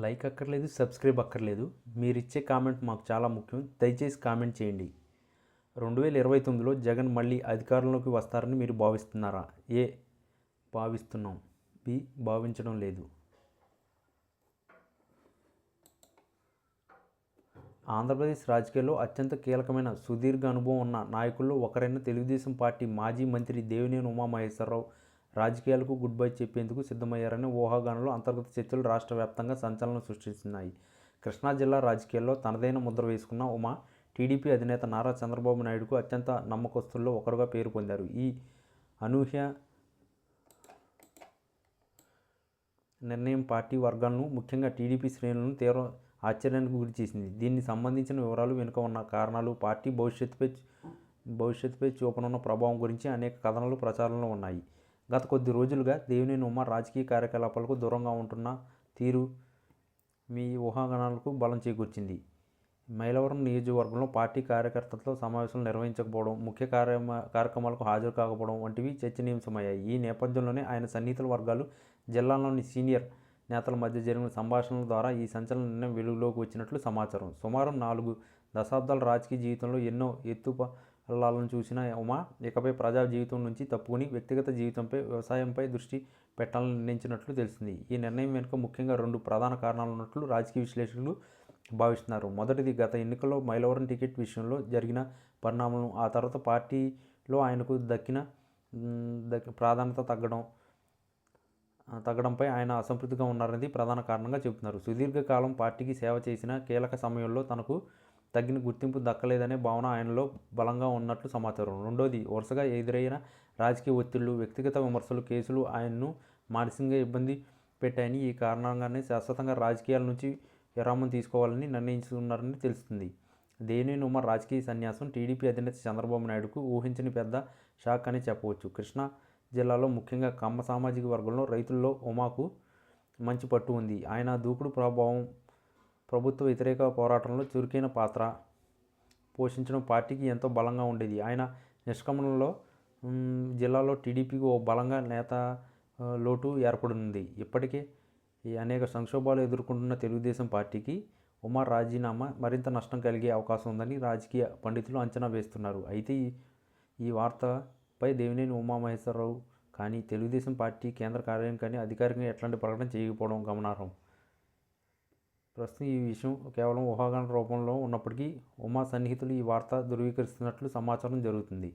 Like అక్కర్లేదు subscribe అక్కర్లేదు. మీరు ఇచ్చే కామెంట్ మాకు చాలా ముఖ్యం. దయచేసి కామెంట్ చేయండి. రెండు వేల ఇరవై తొమ్మిదిలో జగన్ మళ్ళీ అధికారంలోకి వస్తారని మీరు భావిస్తున్నారా? ఏ భావిస్తున్నాం. బి భావించడం లేదు. ఆంధ్రప్రదేశ్ రాజకీయాల్లో అత్యంత కీలకమైన సుదీర్ఘ అనుభవం ఉన్న నాయకుల్లో ఒకరైన తెలుగుదేశం పార్టీ మాజీ మంత్రి దేవినేని ఉమామహేశ్వరరావు రాజకీయాలకు గుడ్ బై చెప్పేందుకు సిద్ధమయ్యారని ఊహాగానంలో అంతర్గత చర్చలు రాష్ట్ర వ్యాప్తంగా సంచలనం సృష్టిస్తున్నాయి. కృష్ణా జిల్లా రాజకీయాల్లో తనదైన ముద్ర వేసుకున్న ఉమా టీడీపీ అధినేత నారా చంద్రబాబు నాయుడుకు అత్యంత నమ్మకస్తుల్లో ఒకరుగా పేరు పొందారు. ఈ అనూహ్య నిర్ణయం పార్టీ వర్గాలను ముఖ్యంగా టీడీపీ శ్రేణులను తీవ్ర ఆశ్చర్యానికి గురి చేసింది. దీనికి సంబంధించిన వివరాలు వెనుక ఉన్న కారణాలు పార్టీ భవిష్యత్తుపై భవిష్యత్తుపై చూపనున్న ప్రభావం గురించి అనేక కథనాలు ప్రచారంలో ఉన్నాయి. గత కొద్ది రోజులుగా దేవుని ఉమ్మ రాజకీయ కార్యకలాపాలకు దూరంగా ఉంటున్న తీరు మీ ఊహాగానాలకు బలం చేకూర్చింది. మైలవరం నియోజకవర్గంలో పార్టీ కార్యకర్తలతో సమావేశాలు నిర్వహించకపోవడం ముఖ్య కార్యమ కార్యక్రమాలకు హాజరు కాకపోవడం వంటివి చర్చనీయాంశమయ్యాయి. ఈ నేపథ్యంలోనే ఆయన సన్నిహితుల వర్గాలు జిల్లాలోని సీనియర్ నేతల మధ్య జరిగిన సంభాషణల ద్వారా ఈ సంచలన నిర్ణయం వెలుగులోకి వచ్చినట్లు సమాచారం. సుమారు నాలుగు దశాబ్దాల రాజకీయ జీవితంలో ఎన్నో ఎత్తు లాలను చూసిన ఉమా ఇకపై ప్రజా జీవితం నుంచి తప్పుకుని వ్యక్తిగత జీవితంపై వ్యవసాయంపై దృష్టి పెట్టాలని నిర్ణయించినట్లు తెలిసింది. ఈ నిర్ణయం వెనుక ముఖ్యంగా రెండు ప్రధాన కారణాలు ఉన్నట్లు రాజకీయ విశ్లేషకులు భావిస్తున్నారు. మొదటిది గత ఎన్నికల్లో మైలవరం టికెట్ విషయంలో జరిగిన పరిణామం ఆ తర్వాత పార్టీలో ఆయనకు దక్కిన ప్రాధాన్యత తగ్గడం తగ్గడంపై ఆయన అసంతృప్తిగా ఉన్నారనేది ప్రధాన కారణంగా చెబుతున్నారు. సుదీర్ఘకాలం పార్టీకి సేవ చేసిన కీలక సమయంలో తనకు తగిన గుర్తింపు దక్కలేదనే భావన ఆయనలో బలంగా ఉన్నట్లు సమాచారం. రెండోది వరుసగా ఎదురైన రాజకీయ ఒత్తిళ్ళు వ్యక్తిగత విమర్శలు కేసులు ఆయన్ను మానసికంగా ఇబ్బంది పెట్టాయని ఈ కారణంగానే శాశ్వతంగా రాజకీయాల నుంచి విరామం తీసుకోవాలని నిర్ణయించుకున్నారని తెలుస్తుంది. దేనిని ఉమర్ రాజకీయ సన్యాసం టీడీపీ అధినేత చంద్రబాబు నాయుడుకు ఊహించని పెద్ద షాక్ అని చెప్పవచ్చు. కృష్ణా జిల్లాలో ముఖ్యంగా కమ్మ సామాజిక వర్గంలో రైతుల్లో ఉమాకు మంచి పట్టు ఉంది. ఆయన దూకుడు ప్రభావం ప్రభుత్వ వ్యతిరేక పోరాటంలో చురుకైన పాత్ర పోషించడం పార్టీకి ఎంతో బలంగా ఉండేది. ఆయన నిష్క్రమణలో జిల్లాలో టీడీపీకి ఓ బలంగా నేత లోటు ఏర్పడింది. ఇప్పటికే ఈ అనేక సంక్షోభాలు ఎదుర్కొంటున్న తెలుగుదేశం పార్టీకి ఉమర్ రాజీనామా మరింత నష్టం కలిగే అవకాశం ఉందని రాజకీయ పండితులు అంచనా వేస్తున్నారు. అయితే ఈ వార్తపై దేవినేని ఉమామహేశ్వరరావు కానీ తెలుగుదేశం పార్టీ కేంద్ర కార్యాలయం కానీ అధికారికంగా ఎట్లాంటి ప్రకటన చేయకపోవడం గమనార్హం. ప్రస్తుతం ఈ విషయం కేవలం ఊహాగాన రూపంలో ఉన్నప్పటికీ ఉమా సన్నిహితులు ఈ వార్త ధృవీకరిస్తున్నట్లు సమాచారం జరుగుతుంది.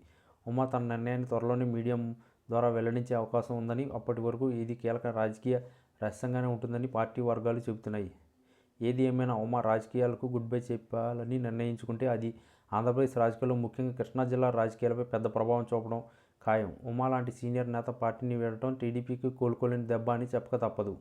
ఉమా తన నిర్ణయాన్ని త్వరలోనే మీడియం ద్వారా వెల్లడించే అవకాశం ఉందని అప్పటి వరకు ఇది కీలక రాజకీయ రహస్యంగానే ఉంటుందని పార్టీ వర్గాలు చెబుతున్నాయి. ఏది ఏమైనా ఉమా రాజకీయాలకు గుడ్ బై చెప్పాలని నిర్ణయించుకుంటే అది ఆంధ్రప్రదేశ్ రాజకీయాల్లో ముఖ్యంగా కృష్ణా జిల్లా రాజకీయాలపై పెద్ద ప్రభావం చూపడం ఖాయం. ఉమా లాంటి సీనియర్ నేత పార్టీని వీడటం టీడీపీకి కోలుకోలేని దెబ్బ అని చెప్పక తప్పదు.